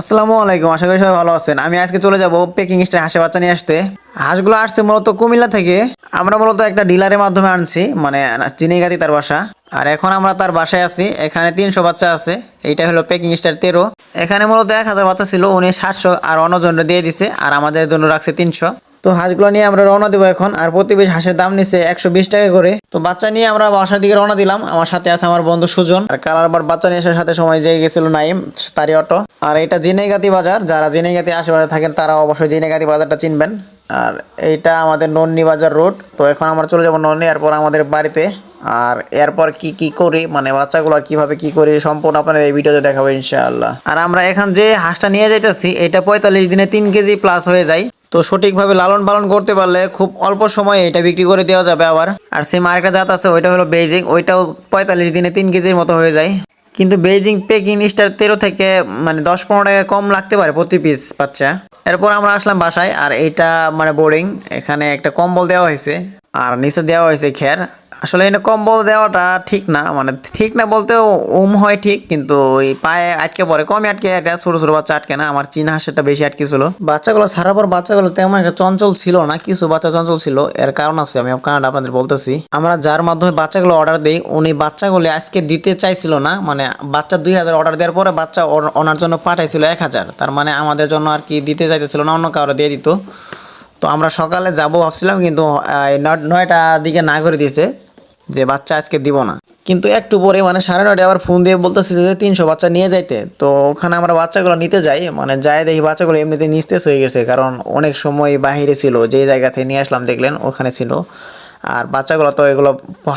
আসসালামু আলাইকুম, আশা করি সবাই ভালো আছেন। আমি আজকে চলে যাব পেকিং স্টার হাঁসের বাচ্চা নিয়ে আসতে। হাঁসগুলো আসছে মূলত কুমিল্লা থেকে। আমরা মূলত একটা ডিলারের মাধ্যমে আনছি মানে চিনিগাতি তার বাসা। আর এখন আমরা তার বাসায় আছি, এখানে তিনশো বাচ্চা আছে। এইটা হলো পেকিং স্টার তেরো। এখানে মূলত এক হাজার বাচ্চা ছিল, উনি সাতশো আর অন্য জন্য দিয়ে দিছে, আর আমাদের জন্য রাখছে তিনশো। তো হাঁসগুলো নিয়ে আমরা রওনা দেবো এখন, আর প্রতি পিস হাঁসের দাম নিচ্ছে একশো বিশ টাকা করে। তো বাচ্চা নিয়ে আমরা বাসার দিকে রওনা দিলাম। আমার সাথে আছে আমার বন্ধু সুজন। আর কালার বার বাচ্চা নিয়ে আসার সাথে সময় যেয়ে গেছিল নাইম তারি অটো। আর এটা জিনেগাতি বাজার। যারা জিনেগাতি আশেপাশে থাকেন, তারা অবশ্যই জিনেগাতি বাজারটা চিনবেন। আর এইটা আমাদের নন্নি বাজার রোড। তো এখন আমরা চলে যাব নন্নি, এরপর আমাদের বাড়িতে। আর এরপর কি কি করি মানে বাচ্চাগুলো আর কীভাবে কি করি, সম্পূর্ণ আপনাদের এই ভিডিওতে দেখাবো ইনশাআল্লাহ। আর আমরা এখন যে হাঁসটা নিয়ে যাইতেছি, এটা পঁয়তাল্লিশ দিনে তিন কেজি প্লাস হয়ে যায়। তো সঠিকভাবে লালন পালন করতে পারলে খুব অল্প সময়ে এটা বিক্রি করে দেওয়া যাবে আবার। আর সেই মার্কেট জাত আছে, ওইটা হলো বেজিং ওইটাও পঁয়তাল্লিশ দিনে তিন কেজির মতো হয়ে যায়। কিন্তু বেজিং পেকিং স্টার তেরো থেকে মানে দশ পনেরো টাকা কম লাগতে পারে প্রতি পিস বাচ্চা। এরপর আমরা আসলাম বাসায়, আর এটা মানে বোর্ডিং এখানে একটা কম্বল দেওয়া হয়েছে, আর নিচে দেওয়া হয়েছে খের। আসলে এখানে কম্বল দেওয়াটা ঠিক না মানে ঠিক না বলতে উম হয় ঠিক, কিন্তু ওই পায়ে আটকে পড়ে, কমই আটকে, একটা ছোটো ছোটো বাচ্চা আটকে না, আমার চীন হাঁসেরটা বেশি আটকে ছিল। বাচ্চাগুলো ছাড়ার পর বাচ্চাগুলো তেমন একটা চঞ্চল ছিল না, কিছু বাচ্চা চঞ্চল ছিল, এর কারণ আছে, আমি কারণটা আপনাদের বলতেছি। আমরা যার মাধ্যমে বাচ্চাগুলো অর্ডার দিই, উনি বাচ্চাগুলো আজকে দিতে চাইছিল না মানে বাচ্চা দুই হাজার অর্ডার দেওয়ার পরে বাচ্চা ওনার জন্য পাঠাইছিল এক হাজার, তার মানে আমাদের জন্য আর কি দিতে চাইতেছিল না, অন্য কারও দিয়ে দিত। তো আমরা সকালে যাব ভাবছিলাম, কিন্তু নয়টা দিকে না করে দিয়েছে। যে বাচ্চা আজকে দিব না। কিন্তু একটু পরে মানে সাড়ে নয়টায় আবার ফোন দিয়ে বলতেছে যে তিনশো বাচ্চা নিয়ে যাইতে। তো ওখানে আমরা বাচ্চাগুলো নিতে যাই মানে যাই দেখি বাচ্চাগুলো এমনিতে নিস্তেজ হয়ে গেছে, কারণ অনেক সময় বাহিরে ছিল, যে জায়গা থেকে নিয়ে আসলাম দেখলেন ওখানে ছিল। আর বাচ্চাগুলো তো এগুলো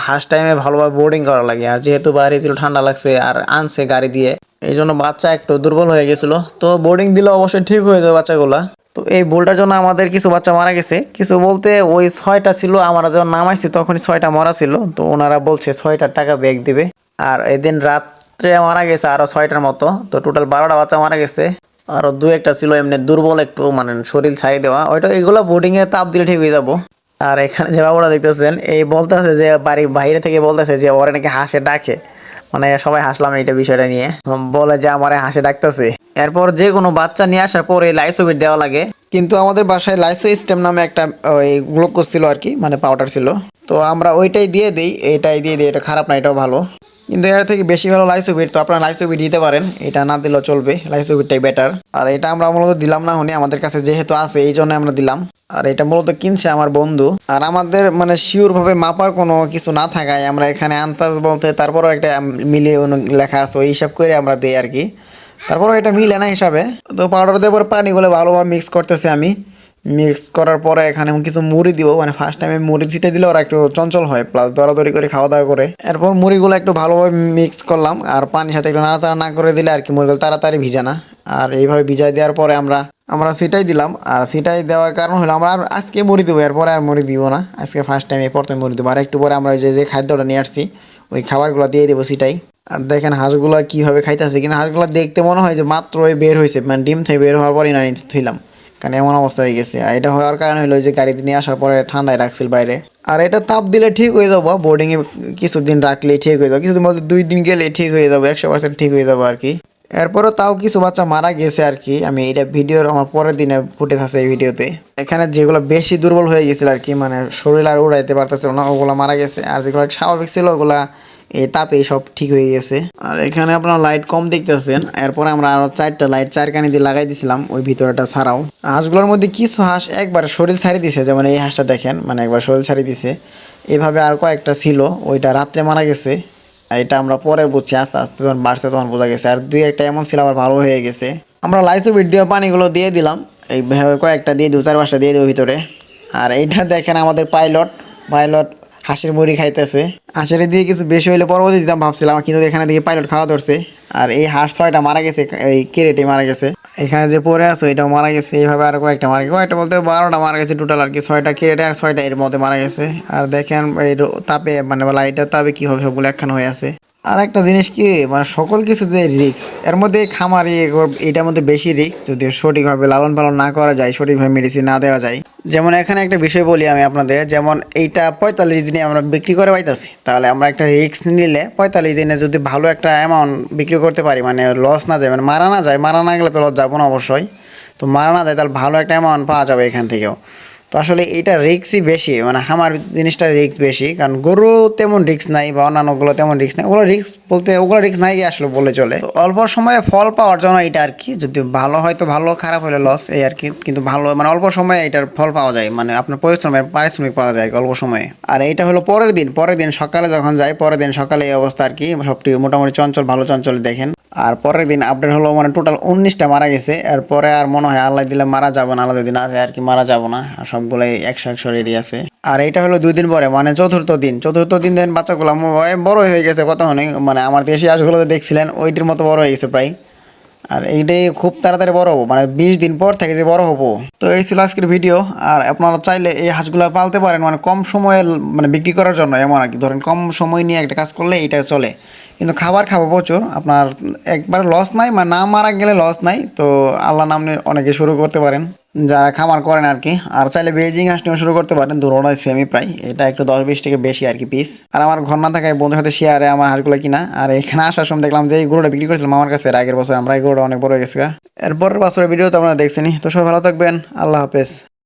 হাস টাইমে ভালোভাবে বোর্ডিং করা লাগে, আর যেহেতু বাইরে ছিল, ঠান্ডা লাগছে আর আনছে গাড়ি দিয়ে এই জন্য বাচ্চা একটু দুর্বল হয়ে গেছিল। তো বোর্ডিং দিলে অবশ্যই ঠিক হয়ে যাবে বাচ্চাগুলা। তো এই ভুলটার জন্য আমাদের কিছু বাচ্চা মারা গেছে। কিছু বলতে ওই ছয়টা ছিল, আমরা যখন নামাইছি তখনই ছয়টা মরা ছিল। তো ওনারা বলছে ছয়টার টাকা ব্যাগ দিবে। আর এদিন রাত্রে মারা গেছে আরও ছয়টার মতো। তো টোটাল বারোটা বাচ্চা মারা গেছে। আরও দু একটা ছিল এমনি দুর্বল একটু মানে শরীর ছাড়িয়ে দেওয়া। ওইটা এগুলো বোর্ডিং এ তাপ দিলে ঠিক হয়ে যাব। আর এখানে যে বাবুরা দেখতেছেন, এই বলতেছে যে বাড়ি বাইরে থেকে বলতেছে যে ওরা নাকি হাসে ডাকে। মানে সবাই হাসলাম এইটা বিষয়টা নিয়ে। বলে যে আমার হাসে ডাকতেছে। এরপর যে কোনো বাচ্চা নিয়ে আসার পরে লাইসোবিট দেওয়া লাগে। কিন্তু আমাদের বাসায় লাইসো স্টেম নামে একটা, ওই গ্লুকোজ ছিল আর কি মানে পাউডার ছিল। তো আমরা ওইটাই দিয়ে দিই, এটাই দিয়ে দিই, এটা খারাপ না, এটাও ভালো। কিন্তু এর থেকে বেশি ভালো লাইসোবিট, তো আপনারা লাইসোবিট দিতে পারেন, এটা না দিলেও চলবে, লাইসোবিটটাই বেটার আর এটা আমরা মূলত দিলাম না হনি, আমাদের কাছে যেহেতু আছে, এই জন্য আমরা দিলাম। আর এটা মূলত কিনছে আমার বন্ধু। আর আমাদের মানে শিওর ভাবে মাপার কোনো কিছু না থাকায় আমরা এখানে আন্তাজ বলতে তারপরও একটা মিলিয়ে লেখা আছে, ওই হিসাব করে আমরা দিই আর কি। তারপরও এটা মিলে না হিসাবে। তো পাউডার দেওয়ার পর পানিগুলো ভালোভাবে মিক্স করতেছি আমি। মিক্স করার পরে এখানে কিছু মুড়ি দিব। মানে ফার্স্ট টাইমে মুড়ি ছিটে দিলে ওরা একটু চঞ্চল হয় প্লাস দরাদরি করে খাওয়া দাওয়া করে। এরপর মুড়িগুলো একটু ভালোভাবে মিক্স করলাম। আর পানির সাথে একটু নাড়াচাড়া না করে দিলে আর কি মুড়িগুলো তাড়াতাড়ি ভিজে না। আর এইভাবে ভিজাই দেওয়ার পরে আমরা আমরা সেটাই দিলাম। আর সেটাই দেওয়ার কারণ হলো আমরা আর আজকে মুড়ি দেবো, এরপরে আর মুড়ি দিব না। আজকে ফার্স্ট টাইম এই প্রথমে মুড়ি দেবো। আর একটু পরে আমরা যে যে খাদ্যটা নিয়ে আসছি, ওই খাবারগুলো দিয়ে দেবো সেটাই আর দেখেন হাঁসগুলো কীভাবে খাইতেছে। কিন্তু হাঁসগুলো দেখতে মনে হয় যে মাত্র বের হয়েছে মানে ডিম থেকে বের হওয়ার পরই না থইলাম। কারণ এমন অবস্থা হয়ে গেছে। আর এটা হওয়ার কারণ হলো যে গাড়িতে নিয়ে আসার পরে ঠান্ডায় রাখছিল বাইরে। আর এটা তাপ দিলে ঠিক হয়ে যাব বোর্ডিংয়ে কিছুদিন রাখলে ঠিক হয়ে যাবে। কিছুদিন বলতে দুই দিন গেলে ঠিক হয়ে যাবে, একশো পার্সেন্ট ঠিক হয়ে যাব আর কি এরপরও তাও কিছু বাচ্চা মারা গেছে আর কি আমি এটা ভিডিওর আমার পরের দিনে ফুটেজ আছে এই ভিডিওতে। এখানে যেগুলো বেশি দুর্বল হয়ে গেছিল আর কি মানে শরীর আর উড়াইতে পারতেছিল না, ওগুলো মারা গেছে। আর যেগুলো স্বাভাবিক ছিল, ওগুলা এই তাপে সব ঠিক হয়ে গেছে। আর এখানে আপনার লাইট কম দেখতেছেন। এরপরে আমরা আরও চারটা লাইট চারখানি দিয়ে লাগাই দিছিলাম ওই ভিতরটা ছাড়াও। হাঁসগুলোর মধ্যে কিছু হাঁস একবার শরীর ছাড়ি দিছে, যেমন এই হাঁসটা দেখেন মানে একবার শরীর ছাড়ি দিছে। এভাবে আর কয়েকটা ছিল, ওইটা রাত্রে মারা গেছে। এটা আমরা পরে বুঝছি, আস্তে আস্তে যখন বাড়ছে তখন বোঝা গেছে। আর দুই একটা এমন ছিল, আবার ভালো হয়ে গেছে। আমরা লাইসোবিট দিয়ে পানিগুলো দিয়ে দিলাম। এইভাবে কয়েকটা দিয়ে দেবো চার পাঁচটা দিয়ে দেবো ভিতরে। আর এইটা দেখেন আমাদের পাইলট পাইলট হাঁসের মুড়ি খাইতেছে। হাঁসের দিয়ে কিছু বেশি হইলে পরবর্তী দিতাম ভাবছিলাম, কিন্তু এখানে দিকে পাইলট খাওয়া ধরছে। আর এই হাঁস ছয়টা মারা গেছে, এই কেরেটে মারা গেছে। এখানে যে পরে আছে, এটাও মারা গেছে। এইভাবে আর কয়েকটা মারা গেছে। কয়েকটা বলতে বারোটা মারা গেছে টোটাল আর কি। ছয়টা কেরেটে আর ছয়টা এর মধ্যে মারা গেছে। আর দেখেন এই তাপে মানে লাইটের তাপে কি হবে সবগুলো একখান হয়ে আছে। আর একটা জিনিস কি মানে সকল কিছুতে রিক্স এর মধ্যে খামারি এটার মধ্যে বেশি রিক্স যদি সঠিকভাবে লালন পালন না করা যায়, সঠিকভাবে মেডিসিন না দেওয়া যায় যেমন এখানে একটা বিষয় বলি আমি আপনাদের, যেমন এইটা পঁয়তাল্লিশ দিনে আমরা বিক্রি করে পাইতেছি। তাহলে আমরা একটা রিক্স নিলে পঁয়তাল্লিশ দিনে যদি ভালো একটা অ্যামাউন্ট বিক্রি করতে পারি মানে লস না যায় মানে মারা না যায়, মারা না গেলে তো লস যাব না অবশ্যই। তো মারা না যায়, তাহলে ভালো একটা অ্যামাউন্ট পাওয়া যাবে এখান থেকেও। তো আসলে এটা রিক্সই বেশি মানে আমার জিনিসটা রিক্স বেশি, কারণ গরু তেমন রিক্স নাই বা অন্যান্যগুলো তেমন রিক্স নাই। ওগুলো রিক্স বলতে, ওগুলো রিক্স নাই আসলে বলে চলে। অল্প সময়ে ফল পাওয়ার জন্য এটা আর কি, যদি ভালো হয় তো ভালো, খারাপ হলে লস এই আর কি। কিন্তু ভালো মানে অল্প সময়ে এটার ফল পাওয়া যায় মানে আপনার পরিশ্রমের, পারিশ্রমিক পাওয়া যায় অল্প সময়ে। আর এটা হলো পরের দিন পরের দিন সকালে যখন যাই, পরের দিন সকালে এই অবস্থা আর কি, সবটি মোটামুটি চঞ্চল, ভালো চঞ্চল দেখেন। আর পরের দিন আপডেট হলো মানে টোটাল উনিশটা মারা গেছে। এরপরে আর মনে হয় আল্লাহ দিলে মারা যাব না আলাদা দিন আছে আর কি মারা যাব না। আর সবগুলোই একশো একশো রেডি আছে। আর এটা হলো দুই দিন পরে মানে চতুর্থ দিন। চতুর্থ দিন দিন বাচ্চাগুলো বড় হয়ে গেছে কত মানে আমার দেশি আসগুলো দেখছিলেন, ওইটির মতো বড় হয়ে গেছে প্রায়। আর এইটাই খুব তাড়াতাড়ি বড় হব মানে বিশ দিন পর থেকে যে বড় হব। তো এই ছিল আজকের ভিডিও আর আপনারা চাইলে এই হাঁসগুলো পালতে পারেন মানে কম সময়ে মানে বিক্রি করার জন্য এমন আর কি। ধরেন কম সময় নিয়ে একটা কাজ করলে এইটা চলে। কিন্তু খাবার খাব প্রচুর, আপনার একবার লস নাই মানে না মারা গেলে লস নাই, তো আল্লাহ নামে অনেকে শুরু করতে পারেন। যারা খামার করেন আর কি, আর চাইলে বেজিং হাঁস নিয়েও শুরু করতে পারেন, দুটোটাই সেমি প্রায়। এটা একটু দশ বিশ থেকে বেশি আর কি পিস আর আমার ঘর না থাকায় বন্ধুর সাথে শেয়ারে আমার হাঁসগুলো কিনা, আর এখানে আসার সময় দেখলাম যে এই গরুটা বিক্রি করেছিলাম আমার কাছে আগের বছর আমরা এই গরুটা অনেক বড় হয়ে গেছে এরপর বছরের ভিডিও তো আপনারা দেখছেনই। তো সবাই ভালো থাকবেন, আল্লাহ হাফেজ।